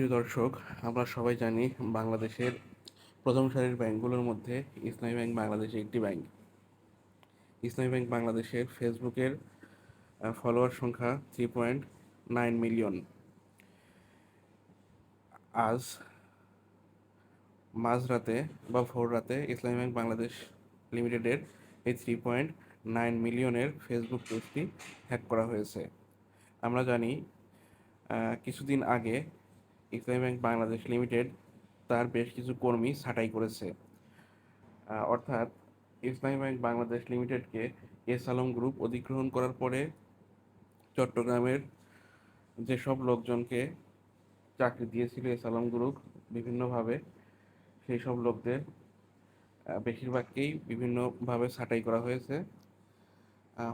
প্রিয় দর্শক, আমরা সবাই জানি বাংলাদেশের প্রথম সারির ব্যাংকগুলোর মধ্যে ইসলামী ব্যাংক বাংলাদেশ একটি ব্যাংক। ইসলামী ব্যাংক বাংলাদেশের ফেসবুকের ফলোয়ার সংখ্যা থ্রি পয়েন্ট নাইন মিলিয়ন আজ মাঝরাতে বা ভোর রাতে ইসলামী ব্যাংক বাংলাদেশ লিমিটেডের এই থ্রি পয়েন্ট নাইন মিলিয়নের ফেসবুক পেজটি হ্যাক করা হয়েছে। আমরা জানি কিছুদিন আগে ইসলামী ব্যাংক বাংলাদেশ লিমিটেড তার বেশ কিছু কর্মী ছাঁটাই করেছে। অর্থাৎ ইসলামী ব্যাংক বাংলাদেশ লিমিটেডকে এস আলম গ্রুপ অধিগ্রহণ করার পরে চট্টগ্রামের যেসব লোকজনকে চাকরি দিয়েছিল এস আলম গ্রুপ, বিভিন্নভাবে সেই সব লোকদের বেশিরভাগকেই বিভিন্নভাবে ছাঁটাই করা হয়েছে।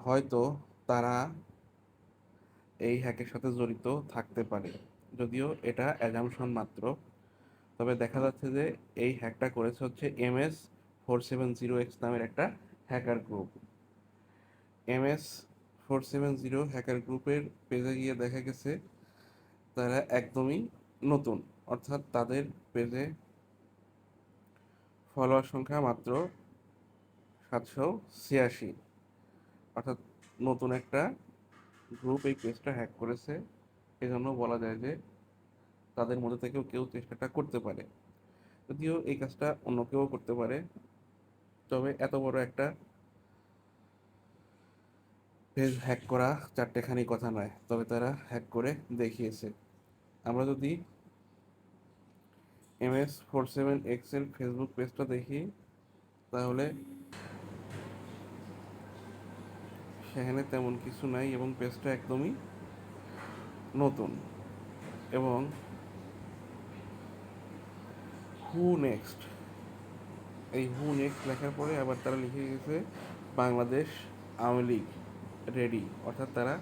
হয়তো তারা এই হ্যাকের সাথে জড়িত থাকতে পারে। যদিও এটা অ্যাজামশন মাত্র, তবে দেখা যাচ্ছে যে এই হ্যাকটা করেছে হচ্ছে M S four seven zero X নামের একটা hacker group M S four seven zero hacker গ্রুপের পেজে গিয়ে দেখা গেছে, তারা একদমই নতুন, অর্থাৎ তাদের পেজে ফলোয়ার সংখ্যা মাত্র সাতশো ছিয়াশি। অর্থাৎ নতুন একটা গ্রুপ এই পেজটা হ্যাক করেছে। এজন্য বলা যায় যে তাদের মধ্যে থেকেও কেউ চেষ্টাটা করতে পারে। যদিও এই কাজটা অন্য কেউ করতে পারে। তবে এত বড় একটা পেজ হ্যাক করা চারটেখানি কথা নয়, তবে তারা হ্যাক করে দেখিয়েছে। আমরা যদি M S four seven excel, Facebook পেজটা দেখি, তাহলে সেখানে তেমন কিছু নাই এবং পেজটা একদমই নতুন। এবং হু নেক্সট এই হু নেক্সট লেখার পরে আবার তারা লিখে গেছে, বাংলাদেশ আওয়ামী লীগ রেডি অর্থাৎ তারা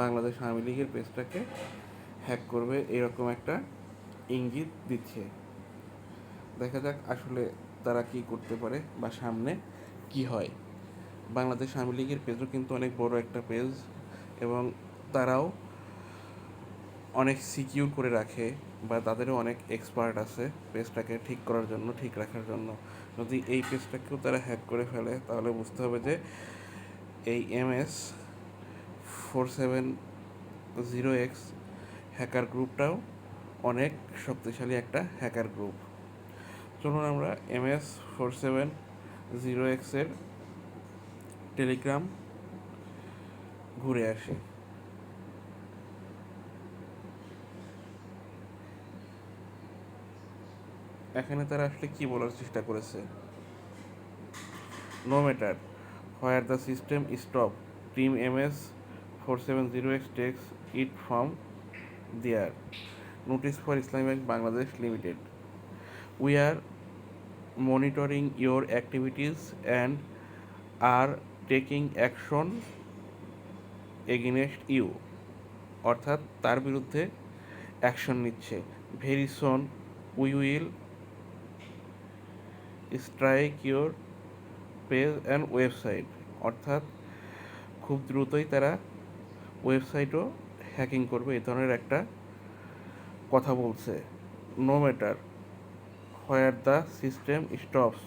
বাংলাদেশ আওয়ামী লীগের পেজটাকে হ্যাক করবে, এরকম একটা ইঙ্গিত দিচ্ছে। দেখা যাক আসলে তারা কি করতে পারে বা সামনে কি হয়। বাংলাদেশ আওয়ামী লীগের পেজও কিন্তু অনেক বড় একটা পেজ এবং তারাও অনেক সিকিউর করে রাখে বা তাদেরও অনেক এক্সপার্ট আছে পেজটাকে ঠিক করার জন্য, ঠিক রাখার জন্য। যদি এই পেজটাকেও তারা হ্যাক করে ফেলে, তাহলে বুঝতে হবে যে এই M S four seven zero X hacker গ্রুপটাও অনেক শক্তিশালী একটা হ্যাকার গ্রুপ চলুন আমরা M S four seven zero এক্সের টেলিগ্রাম ঘুরে আসি। এখানে তারা আসলে কি বলার চেষ্টা করেছে? No matter where the system stop team M S four seven zero X takes it from their notice for Islami bank Bangladesh limited we are monitoring your activities and are taking action against you অর্থাৎ তার বিরুদ্ধে action নিচ্ছে। Very soon we will strike your page and website অর্থাৎ খুব দ্রুতই তারা ওয়েবসাইটও hacking করবে এই ধরনের একটা কথা বলছে। No matter where the system stops.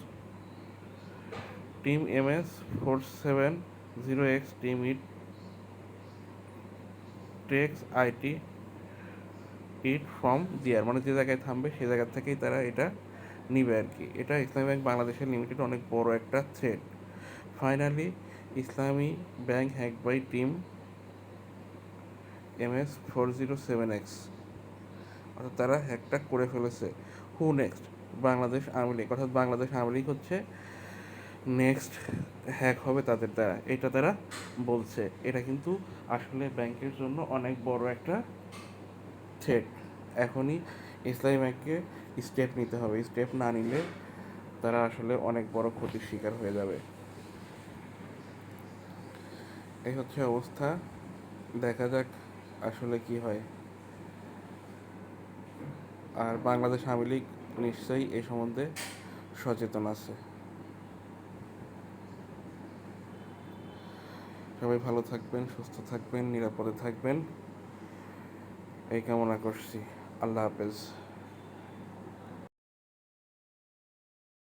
Team MS 470X team it, takes IT it from there মানে যে জায়গায় থামবে সেই জায়গা থেকেই তারা এটা নিবে আর কি। এটা ইসলামী ব্যাংক বাংলাদেশের লিমিটেড অনেক বড় একটা threat finally Islami bank hack by team M S four zero seven X অর্থাৎ তারা হ্যাকটা করে ফেলেছে। Who next Bangladesh Awami League. অর্থাৎ বাংলাদেশ আওয়ামী লীগ হচ্ছে নেক্সট হ্যাক হবে তাদের দ্বারা। এটা তারা বলছে। এটা কিন্তু আসলে ব্যাংকের জন্য অনেক বড় একটা থ্রেট এখনই ইসলামী ব্যাংককে স্টেপ নিতে হবে। স্টেপ না নিলে তারা আসলে অনেক বড় ক্ষতির শিকার হয়ে যাবে। এই হচ্ছে অবস্থা। দেখা যাক আসলে কি হয়। আর বাংলাদেশ আওয়ামী লীগ নিশ্চয়ই এই সম্বন্ধে সচেতন আছে। সবাই ভালো থাকবেন, সুস্থ থাকবেন, নিরাপদে থাকবেন। এই কামনা করছি। আল্লাহ হাফেজ।